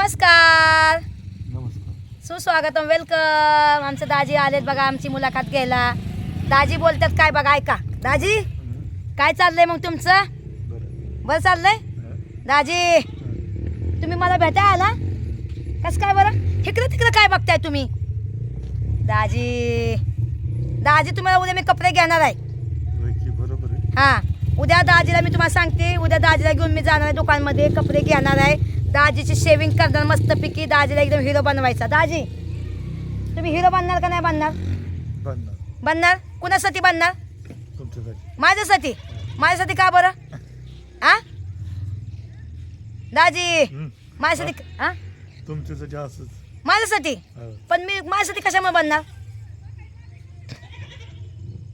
नमस्कार. सुस्वागतम वेलकम आमचं दाजी आलेत बघा आमची मुलाखत घ्यायला. दाजी बोलतात काय बघा ऐका. दाजी काय चाललंय मग तुमचं? बरं. चाललंय? दाजी. तुम्ही मला भेटाय आला? कसं काय बरं? इकडं तिकडं काय बघताय तुम्ही? दाजी दाजी तुम्हाला उद्या मी कपडे घेणार बरोबर आहे. हां. उद्या दाजीला मी तुम्हाला सांगते. उद्या दाजीला घेऊन मी जाणार आहे दुकानमध्ये कपडे घेणार आहे. दाजीची शेविंग करणार मस्तपैकी दाजीला एकदम हिरो बनवायचा. दाजी तुम्ही हिरो बनणार का नाही बनणार? बनणार. बनणार? कुणासाठी बनणार? तुमच्यासाठी. माझ्यासाठी? माझ्यासाठी का बरं? आ? दाजी हं, माझ्यासाठी हा तुमच्यासाठी असंच. माझ्यासाठी? हो. पण मी माझ्यासाठी कशामुळे बनणार?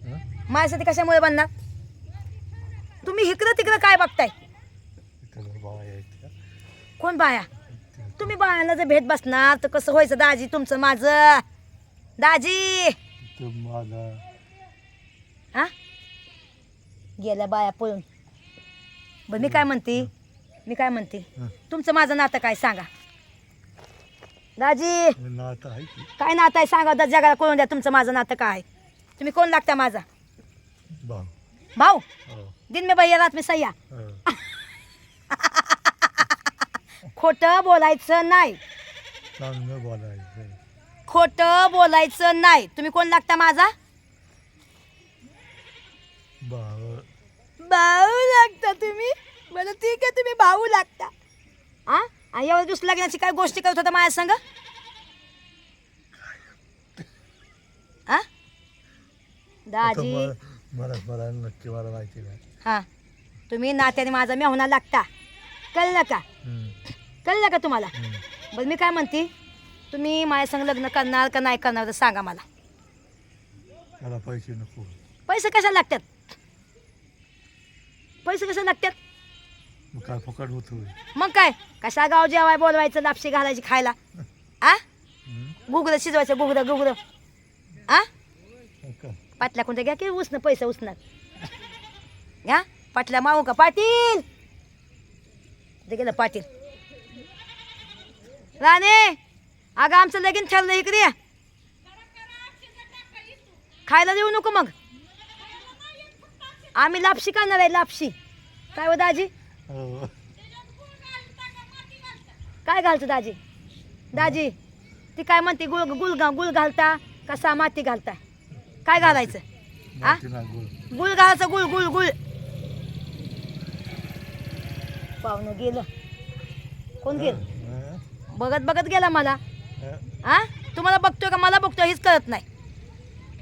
हं? माझ्यासाठी कशामुळे बनणार? तुम्ही इकडं तिकडं काय बघताय? कोण बाया? तुम्ही बायांना जर भेट बसणार तर कसं व्हायचं दाजी? तुमचं माझं. दाजी! हा गेल्या बाया पळून. बरं मी काय म्हणते? मी काय म्हणते. तुमचं माझं नातं काय सांगा. दाजी! काय नातं आहे? सांगा दा जगाला कळून द्या तुमचं माझं नातं काय तुम्ही कोण लागता माझा? भाऊ. हो. दिन में भैया रात में सह्या हो. खोटं बोलायचं नाही. चांगलं बोलायचं. खोटं बोलायचं नाही. तुम्ही कोण लागता माझा? भाऊ. भाऊ लागता तुम्ही? मला ठीक आहे तुम्ही भाऊ लागता. हा आणि एवढं दुसऱ्या लग्नाची काय गोष्टी करत होता माझ्या संग? हा आता दाजी. मला मला मला नक्की मला माहिती नाही. हा. तुम्ही नात्याने माझा मेहुणा लागता. कळलं का? हं, कळलं का तुम्हाला? हं. बरं मी काय म्हणते तुम्ही माझ्या संग लग्न करणार का नाही करणार तर सांगा मला. मला पैसे नको. पैसे कशाला लागतात? पैसे कशाला लागतात? मग काय फुकट होत मग काय? कशा गाव जेवाय बोलवायचं लापशी घालायची खायला? आ? हं? गुगरं शिजवायचं गुगरं गुगरं आ? काय? पाटल्या कोणत्या घ्या की उसणं पैसे उसणार घ्या. पाटल्या मागू का पाटील? ते गेलं पाटील. राणे अगं आमचं लगीन ठरलं इकडे. खायला देऊ नको मग. आम्ही लापशी करणार आहे लापशी. काय हो दाजी? हो. काय घालतं दाजी? दाजी ती काय म्हणते गुळ गुळ गुळ घालता कसा माती घालता? काय घालायचं? गोड गुळ घालायचं गुळ गुळ गुळ. पाहुणं गेलं. कोण गेलं? हं? बघत बघत गेला मला. हं? आ तुम्हाला बघतोय का? मला बघतोय हेच कळत नाही.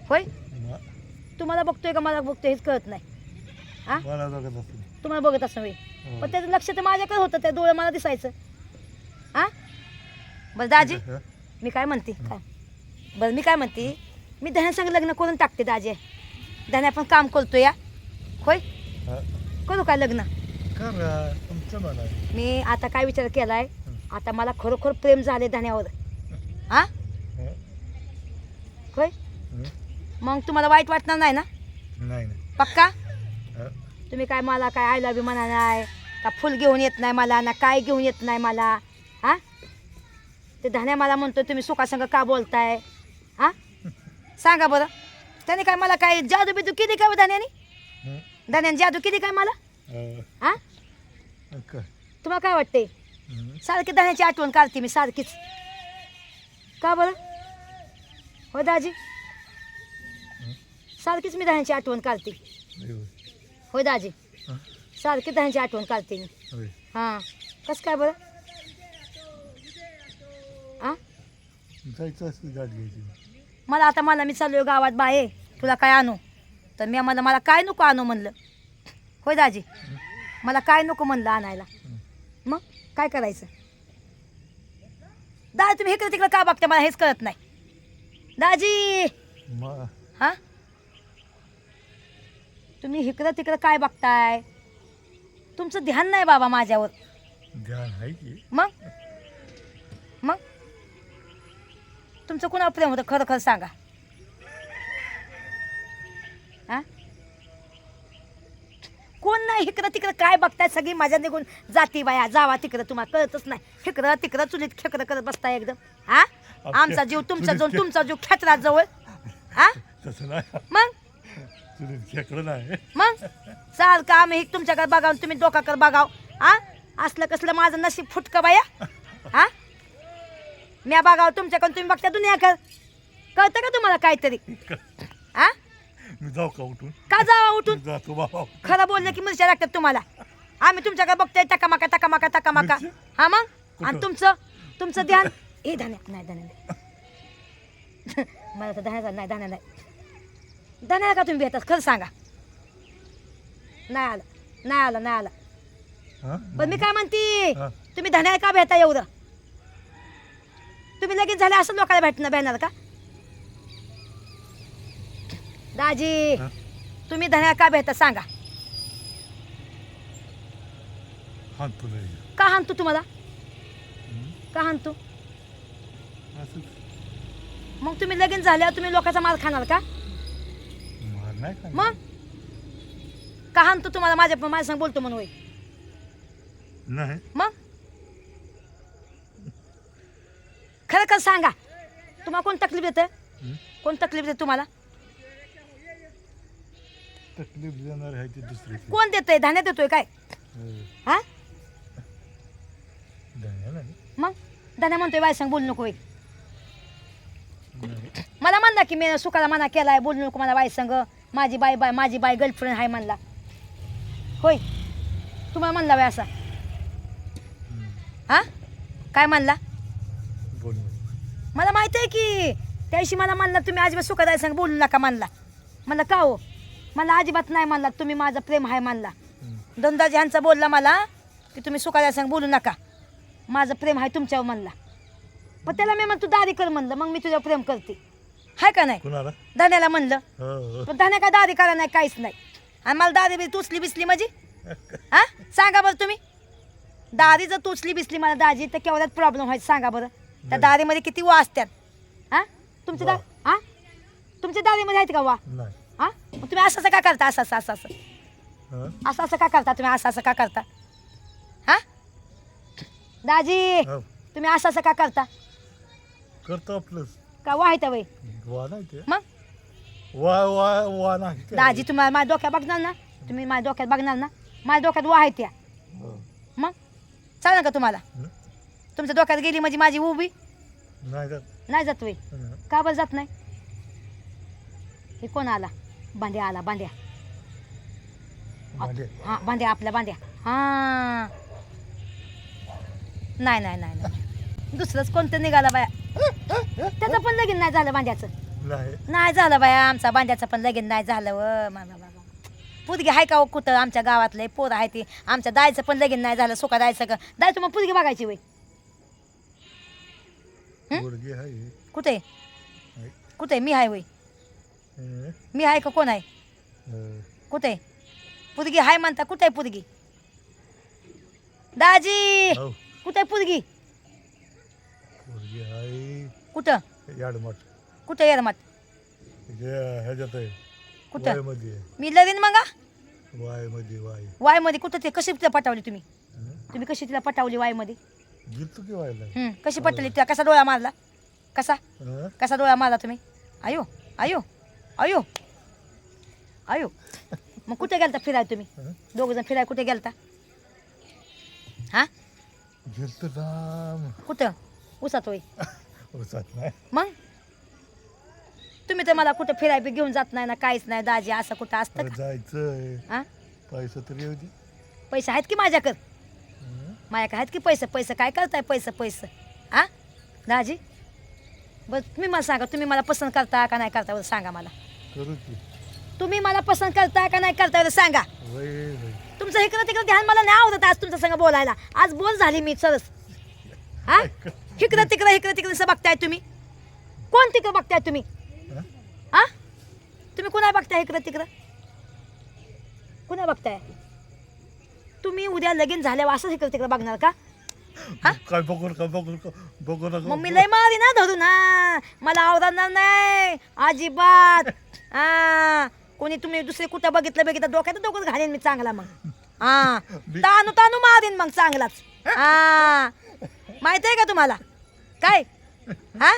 होय? तुम्हाला बघतोय का? मला बघतोय हेच कळत नाही. तुम्हाला बघत असं होय हो. पण त्याचं लक्ष तर माझ्याकडे होतं त्या डोळं मला दिसायचं. आ बरं दाजी. हं? मी काय म्हणते? काय? बरं मी काय म्हणते? मी धन्यासंग लग्न करून टाकते दाजी. धन्या पण काम करतो या होय? हं? करू काय लग्न? करा तुमचं मला मी आता काय विचार केलाय हं. आता मला खरोखर प्रेम झाले धन्यावर. हा? हं? होय? हं? मग तुम्हाला वाईट वाटणार नाही ना? नाही पक्का? हं? तुम्ही काय मला काय आय लव्ह म्हणा नाही का फुल घेऊन येत नाही मला ना काय घेऊन येत नाही मला हा? ते धन्या मला म्हणतो तुम्ही सुखासंग का बोलताय? हा? सांगा बरं. त्याने काय मला काय जादू बिदू किती काय हो धन्याने? हं? धन्याने जादू किती काय मला? हं. हा? तुम्हाला काय वाटते हं? सारखी धन्याची आठवण काढते मी सारखीच. का बरं? हो दाजी. सारखीच मी धन्याची आठवण काढते. होय दाजी. हं? सारखी धन्याची आठवण काढते मी. हां. कसं काय बरं? जायचं घ्यायची. मला आता मला मी चाललोय गावात बाहेर. तुला काय आणू? तर मी मला मला काय नको आणू म्हणलं? होय दाजी. मला काय नको म्हणलं आणायला. मग काय करायचं? दाजी तुम्ही इकडे तिकडे का बघता? मला हेच कळत नाही. दाजी! हा? तुम्ही इकडं तिकडं काय बघताय? तुमचं ध्यान नाही बाबा माझ्यावर. ध्यान आहे की. मग? मग? तुमचं कुणावर प्रेम होतं? खरं खरं सांगा हा कोण कोण नाही इकडं तिकडं काय बघताय? सगळी माझ्या निघून जाती बाया. जावा तिकडं तुम्हाला कळतच नाही. इकडं तिकडं चुलीत खेकडं करत बसताय एकदम. हा? आमचा जीव तुमचा जाऊन खे- तुमचा जीव खेचरा जवळ. हा? तसं नाही. मग? तुला खेकडं नाही. मग? चाल का आम्ही हे तुमच्याकडे बघाव तुम्ही डोकाकडे बघाव. हा? असलं कसलं माझं नशीब फुटकं बाया. हा? म्या बघाव तुमच्याकडून तुम्ही बघता दुनियाकडे. कळतं का तुम्हाला काहीतरी? हा? मी जाऊ का उठून? का जावा उठून? मी जातो बाबा. खरं बोललं की मिरच्या लागतात तुम्हाला. आम्ही तुमच्याकडे बघतोय टकामाका टकामाका टकामाका? हा मग? आणि तुमचं? तुमचं ध्यान? ए धान्या नाही धान्या नाही मला तर धान्या नाही धान्या नाही. धान्या का तुम्ही भेटतात खरं सांगा. नाही आलं नाही आलं नाही आलं. हा? पण मी काय म्हणते? हा. तुम्ही धन्या का भेटा एवढं? तुम्ही लगेच झाले असं लोकांना भेटणं भेटणार का? दाजी हा? तुम्ही धन्या का भेटता सांगा? तुला हे. का हाणतो तुम्हाला? का हाणतो? असं. मग तुम्ही लगीन झाल्यावर तुम्ही लोकांचा माल खाणार का? मार नाही का मग? का हाणतो तुम्हाला? माझ्या माझ्या संग बोलतो म्हणून होय. नाही. मग? खरं खरं सांगा. तुम्हाला कोण तकलीफ देतं? हं? कोण तकलीफ देते तुम्हाला? तकलीफ देणार आहे ती दुसरी कोण देतंय? धान्य देतोय काय? हा? मग? धान्या म्हणतोय बाय संग बोलू नको मला म्हणला की मी सुखाला मना केलाय बोलू नको मला बाई संग. माझी बाई बाय माझी बाई गर्लफ्रेंड आहे म्हणला. होय? तुम्हाला म्हणला बाय असा. हं. काय म्हणला? मला माहिती आहे की त्या दिवशी मला म्हणला तुम्ही अजिबात सुखादाय संग बोलू नका म्हणला. म्हणलं का हो? मला अजिबात नाही म्हणला तुम्ही माझं प्रेम आहे म्हणला हं. दोनदाजी ह्यांचा बोलला मला की तुम्ही सुखादाय संग बोलू नका. माझं प्रेम आहे तुमच्यावर म्हणला पण त्याला मी म्हणतो दारी कर म्हणलं मग मी तुझ्यावर प्रेम करते. हाय का नाही? कुणाला? धान्याला म्हणलं. हो हो. पण धान्या काय दारी करा नाही काहीच नाही. आणि मला दारी बी तुचली बिसली माझी? हा? सांगा बरं तुम्ही. दारी जर तुचली बिसली मला दाजी तर केवढ्यात प्रॉब्लेम व्हायचं सांगा बरं. त्या. दारीमध्ये किती वा असतात हा? तुमच्या दा. हा? तुमच्या दारीमध्ये आहेत का वा? हा? मग तुम्ही असं असं का करता? असं असं असं असं. हं? असं असं का करता तुम्ही? असं असं का करता? हा? दाजी हो. तुम्ही असं असं का करता? करतो आपलंच. का वा आहे वय वा नाही ते. मग? वा वा वा नाही ते. दाजी तुम्हाला माझ्या डोक्यात बघणार ना? तुम्ही माझ्या डोक्यात बघणार ना? माझ्या डोक्यात वा आहे त्या. हो. मग? चालेल का तुम्हाला. हं? तुमच्या डोक्यात गेली म्हणजे माझी उभी? नाही जात. नाही जात वय हं. का बरं जात नाही? हे कोण आला? बांड्या आला भांडे. हा बांड्या आपल्या बांड्या हा. नाही नाही नाही नाही. दुसरंच कोणतं निघाला बाया? त्याचं पण लगीन नाही झालं बांड्याचं नाही. नाही झालं बाया आमचा बांड्याचं पण लगीन नाही झालं व मामा बाबा पुदगी आहे का हो कुठं? आमच्या गावातले पोर आहे ती. आमच्या दायचं पण लगीन नाही झालं सुका दायचं का दायचं मग पुदगी बघायची वय हं? आहे. कुठे. कुठे? मी आहे वय? मी आहे का? कोण आहे? हं. कुठे? पुदगी हाय म्हणता कुठे आहे पुदगी? दाजी! हो. कुठे आहे पुदगी? आहे कुठं? याडमठ. कुठे येरमात हे ह्याच्यात आहे. कुठं? वायमध्ये. आहे मी लगीन मग वायमध्ये वाय. वायमध्ये कुठं ते? कशी तिला पटावली तुम्ही? हं? तुम्ही कशी तिला पटावली वायमध्ये गेलतो की व्हायला हं, कशी पटवली? तिला कसा डोळा मारला? कसा? हं? कसा डोळा मारला तुम्ही? आयो आयो. आयो आयो मग कुठे गेलता फिराय तुम्ही? हं? दोघ जण फिराय कुठे गेलता? हा? गेलतो लांब. कुठं? उसात होय. उसात नाही. मग? तुम्ही तर मला कुठं फिराय बी घेऊन जात नाही ना काहीच नाही दाजी असं कुठं असतं अरे का? जायचंय. हा? पैसा तरी येऊ दे. पैसे आहेत की माझ्याकडे? हं? माझ्याकडे आहेत की पैसे? पैसे काय करताय पैसे पैसे? हा? दाजी? बरं तुम्ही मला सांगा तुम्ही मला पसंत करता का नाही करता बरं सांगा मला. करू की. तुम्ही मला पसंत करता का नाही करता बरं सांगा. वय वय तुमचं इकडं तिकडं ध्यान मला नाही आवडत आज तुमच्या संग बोलायला. आज बोल झाली मी सरस. हा? इकडं तिकडं इकडं तिकडं असं बघताय तुम्ही? कोण तिकडं बघताय तुम्ही? हं? हा? तुम्ही कुणा बघताय इकडं तिकडं? कुणा बघताय? तुम्ही उद्या लगीन झाल्यावर असंच इकडं तिकडं बघणार का? हा? काय बघू नका बघू नका बघू नका. मग मी लय मारी ना धरू ना मला आवडणार नाही. अजिबात. हा. कोणी तुम्ही दुसरे कुठं बघितलं बघितलं डोक्यात डोकं घालेन मी चांगला मग. हा. तानू तानू मारीन मग चांगलाच. हा? माहीत आहे का तुम्हाला? काय? हा?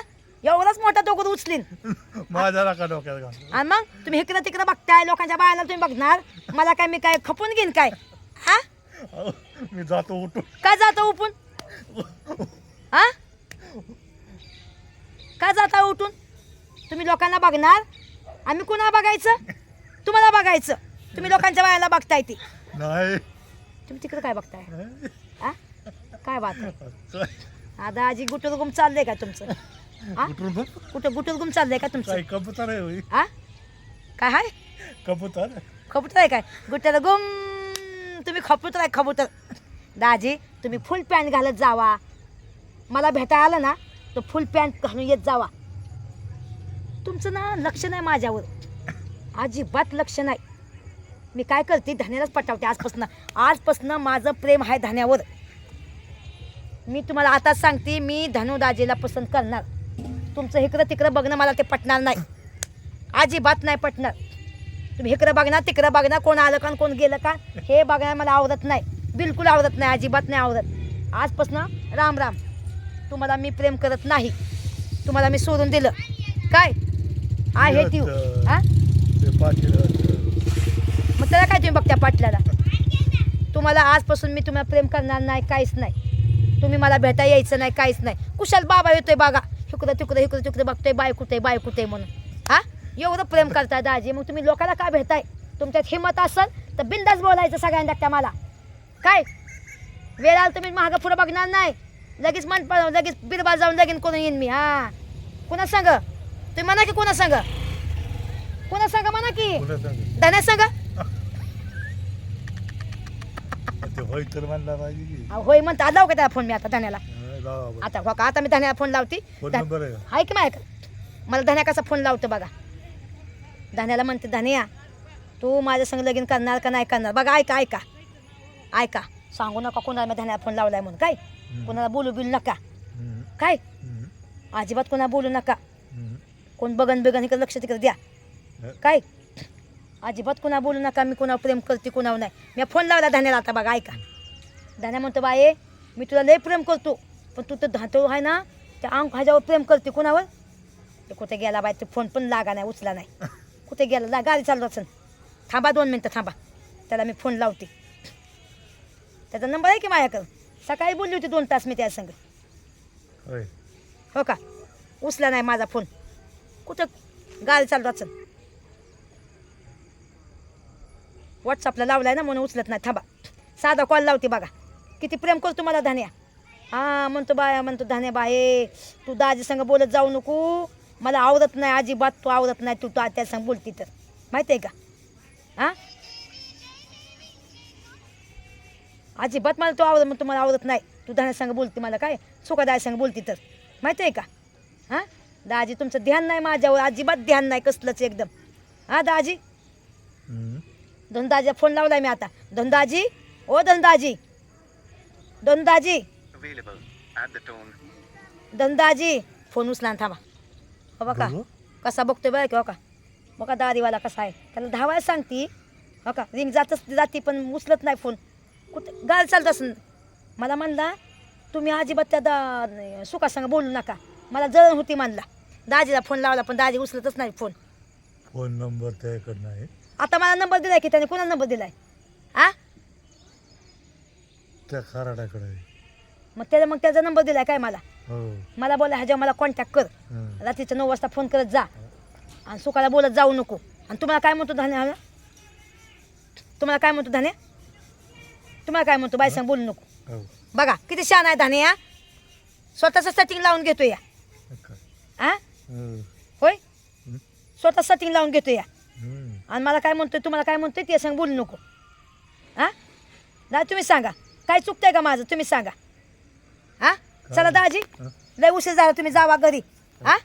एवढाच मोठा डोकं उचलीन. माझ्या नका डोक्यात घाल. आणि मग? तुम्ही इकडं तिकडं बघताय लोकांच्या बायाला तुम्ही बघणार. मला काय मी काय खपून घेईन काय? हा? मी जातो उठून. का जाता उठून? हा? का जाता उठून? तुम्ही लोकांना बघणार? आम्ही कुणाला बघायचं? तुम्हाला बघायचं. तुम्ही लोकांच्या बायाला बघताय ती. नाही. तुम्ही तिकडं काय बघताय? हा? काय बात आहे? आता आजी गुटुरगुम चाललंय का तुमचं? हा? उठून बघ. कुठं गुटुरगुम चाललंय का तुमचं? काय कबूतर आहे होय? हा? काय हाय? कबूतर? खबूतर आहे काय? गुट्याला गुम तुम्ही खबूतर आहे खबूतर दाजी तुम्ही फुल पॅन्ट घालत जावा. मला भेटा आलं ना तर फुल पॅन्ट घालून येत जावा. तुमचं ना लक्ष नाही माझ्यावर. अजिबात लक्ष नाही. मी काय करते धान्यालाच पटावते आजपासून. आजपासून माझं प्रेम आहे धान्यावर. मी तुम्हाला आताच सांगते मी धनु दाजीला पसंत करणार. तुमचं इकडं तिकडं बघणं मला ते पटणार नाही. अजिबात नाही पटणार. तुम्ही इकडं बघणार तिकडं बघणार कोण आलं का आणि कोण गेलं का हे बघणं मला आवडत नाही. बिलकुल आवडत नाही अजिबात नाही आवडत. आजपासून राम राम. तुम्हाला मी प्रेम करत नाही. तुम्हाला मी सोडून दिलं. काय? आय हेट यू हा? ते पाटील मग त्याला काय तुम्ही बघत्या पाटल्याला तुम्हाला आजपासून मी तुम्हाला प्रेम करणार नाही काहीच नाही. तुम्ही मला भेटा यायचं नाही काहीच नाही. कुशाल बाबा येतोय बघा. हिकडं तिकडं हिकडं तिकडं बघतोय बाय कुठे बाय कुठे म्हणून. हा? एवढं प्रेम करताय दाजी. मग तुम्ही लोकांना का भेटाय? तुमच्यात हिंमत असेल तर बिंदास बोलायचं सगळ्यांना त्या मला. काय? वेळ आला तुम्ही महाग पुढं बघणार नाही. लगेच मन प- लगेच बिरबा जाऊन लगीन करून येईन मी हा. कुणा सांग? तुम्ही म्हणा की कुणा सांग? कुणा सांग म्हणा की? धन्या सांग? ते होय तर म्हणला पाहिजे होय म्हणता. लाव का त्याला फोन मी आता धन्याला. आता हो का? आता मी धन्याला फोन लावते. आहे का? हाय की माहिती मला धन्या कसा फोन लावतो बघा. धन्याला म्हणते धन्या तू माझ्या संग लगीन करणार का नाही करणार? बघा ऐका ऐका. ऐका सांगू नका कोणाला मी धन्याला फोन लावलाय म्हणून. काय? कोणाला बोलू बिलू नका. काय? अजिबात कोणाला बोलू नका. कोण बघन बिगन इकडे लक्ष तिकडे द्या. काय? अजिबात कुणा बोलू नका मी कुणा प्रेम करते कुणावर नाही. मी फोन लावला धान्याला आता बघा ऐका. धान्या म्हणतो बाये मी तुला लय प्रेम करतो पण तू तर धातो आहे ना त्या अंक ह्याच्यावर प्रेम करते कुणावर? ते कुठे गेला बाय ते फोन पण लागा नाही उचला नाही. कुठे गेला? गाडी चालू असेल. थांबा दोन मिनटं थांबा. त्याला मी फोन लावते. त्याचा नंबर आहे की माझ्याकडं? सकाळी बोलली होती दोन तास मी त्या संग. होय. हो का? उचला नाही माझा फोन. कुठं गाडी चालू असेल? व्हॉट्सअपला लावलाय ना म्हणून उचलत नाही. थांबा. साधा कॉल लावते बघा. किती प्रेम करतो मला धान्या. हां म्हणतो बाया म्हणतो धान्या बाये तू दाजी संग बोलत जाऊ नको. मला आवडत नाही अजिबात तू आवडत नाही तू त्या संग बोलती तर. माहिती आहे का? हां? अजिबात मला तू आवडत मग तुम्हाला आवडत नाही. तू धान्या संग बोलते मला काय? सुखादाय संग बोलती तर. माहिती आहे का? हां? दाजी तुमचं ध्यान नाही माझ्यावर. अजिबात ध्यान नाही कसलंच एकदम. हां दाजी. धनदाजी फोन लावलाय मी आता. धनदाजी? ओ धनदाजी. धनदाजी. धनदाजी फोन उचला ना थांबा. हो बघा. बघू. कसा बघतोय बघा की हो का? बघा दारीवाला कसा आहे. त्याला वेळा सांगती. हो का? रिंग जातच जाती पण उचलत नाही फोन कुठं गाल चालत असं मला म्हणला तुम्ही अजिबात त्या दा सुखासंग बोलू नका. मला जळण होती म्हणला. दाजीला फोन लावला पण दाजी उचलतच नाही फोन फोन नंबर त्याकडनं आहे आता मला नंबर दिलाय की त्याने कोणाला नंबर दिलाय? आ? त्या खराड्याकडे. आहे मग त्याला मग त्याचा नंबर दिलाय काय मला? हो. मला बोला ह्याच्यावर मला कॉन्टॅक्ट कर. हं. रात्रीच्या नऊ वाजता फोन करत जा. आणि सुखाला बोलत जाऊ नको. आणि तुम्हाला काय म्हणतो धान्या? तुम्हाला काय म्हणतो धान्या? तुम्हाला काय म्हणतो? बाई सांग बोलू नको. हो. बघा किती छान आहे धान्या स्वतःचं सेटिंग लावून घेतो या. हो. होय? हं. स्वतः सेटिंग लावून घेतो या. हं. आणि मला काय म्हणतोय तुम्हाला काय म्हणतोय ते सांग बोलू नको. हा? दादा तुम्ही सांगा. काय चुकतंय का माझं? तुम्ही सांगा. हा? चला दाजी. हं. लय उशीर झाला तुम्ही जावा घरी. हा?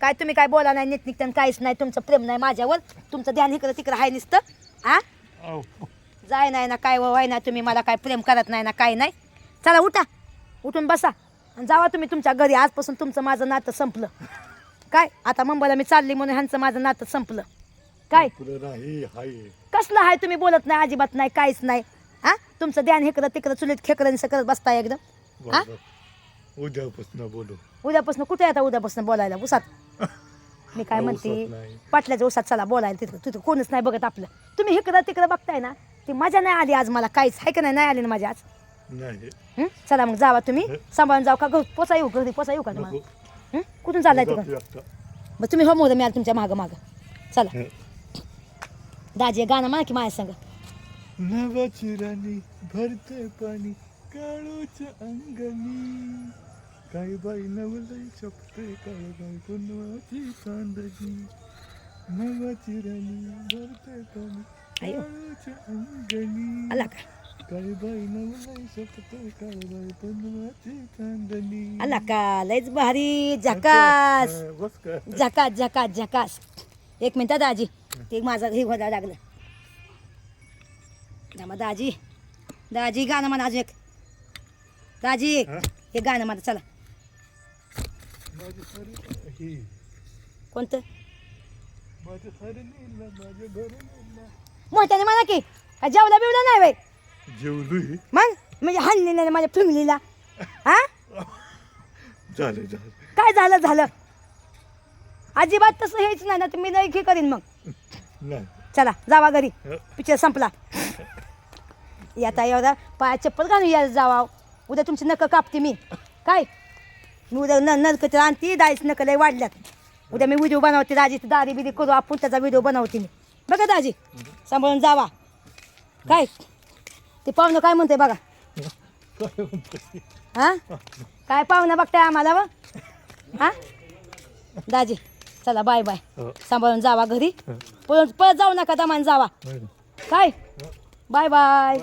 काय तुम्ही काय बोला नाही नीट निघतं काहीच नाही तुमचं प्रेम नाही माझ्यावर. तुमचं ध्यान इकडं तिकडं आहे नुसतं. हा. जाय नाही ना काय वाय ना तुम्ही मला काय प्रेम करत नाही ना काय नाही. चला उठा. उठून बसा. आणि जावा तुम्ही तुमच्या घरी. आजपासून तुमचं माझं नातं संपलं. काय? आता मुंबईला मी चालली म्हणून ह्यांचं माझं नातं संपलं. काय? पुढं नाही हाय. कसलं आहे तुम्ही बोलत नाही अजिबात नाही काहीच नाही. हा? तुमचं ध्यान इकडं तिकडं चुलीत खेकडं करत बसताय एकदम. हा? बरं उद्यापासून बोलू. उद्यापासून कुठे आता उद्यापासून बोलायला? उसात. मी काय म्हणते उसात नाही. पाटल्याच्या उसात चला बोलायला तिथं. तिथं कोणच नाही बघत आपलं. तुम्ही इकडं तिकडं बघताय ना ती मजा नाही आली आज मला काहीच. आहे का नाही? नाही आली ना माझ्या आज? नाही. हं? चला मग जावा तुम्ही. सांभाळून जाऊ का? पोचा येऊ घरी पोचा येऊ का तुम्हाला? नको. हं? कुठून चाललाय तिकडं. मग तुम्ही हो मोद मी आला तुमच्या मागं मागं. चला. दाजी गाणं म्हणा की माझ्या संग. नवाची राणी भरते पाणी काळूच्या अंगणी. काय बाई नवलई शपते काय बाई पुनवाची चांदणी. नवाची राणी भरते पाणी अंगणी आला का आला का लयच भारी झकास झकास झकास झकास एक मिनिट दाजी ते माझं हे व्हायला लागलं थांबा दाजी दाजी गाणं म्हणा अजून एक दाजी हा? हे गाणं म्हणा चला कोणतं मोठ्याने म्हणा की काय जेवला बिवला नाही बाई. जेवलोय? मग? म्हणजे हल्ली नाही माझ्या फिंगलीला. हा? झालं झालं. काय झालं झालं? अजिबात तसं हेच नाही ना तर मी नाही हे करीन मग. नाही. चला जावा घरी. हं. पिक्चर संपला. आता एवढा पाया चप्पल घालून या जावा. उद्या तुमची नकं कापते मी. काय? मी उद्या न नलक तर आणते दाईच नकं लय वाढल्यात. उद्या मी व्हिडिओ बनवते दाजीची दारी बिरी करू आपण त्याचा व्हिडिओ बनवते मी. बघा दाजी सांभाळून जावा. काय? ते पाहुणं काय म्हणते बघा. हा? काय पाहुणं बघताय आम्हाला व? हा? दाजी चला बाय बाय. हो. सांभाळून जावा घरी. पळत पळत जाऊ नका दमान जावा. बरं. काय? Bye bye.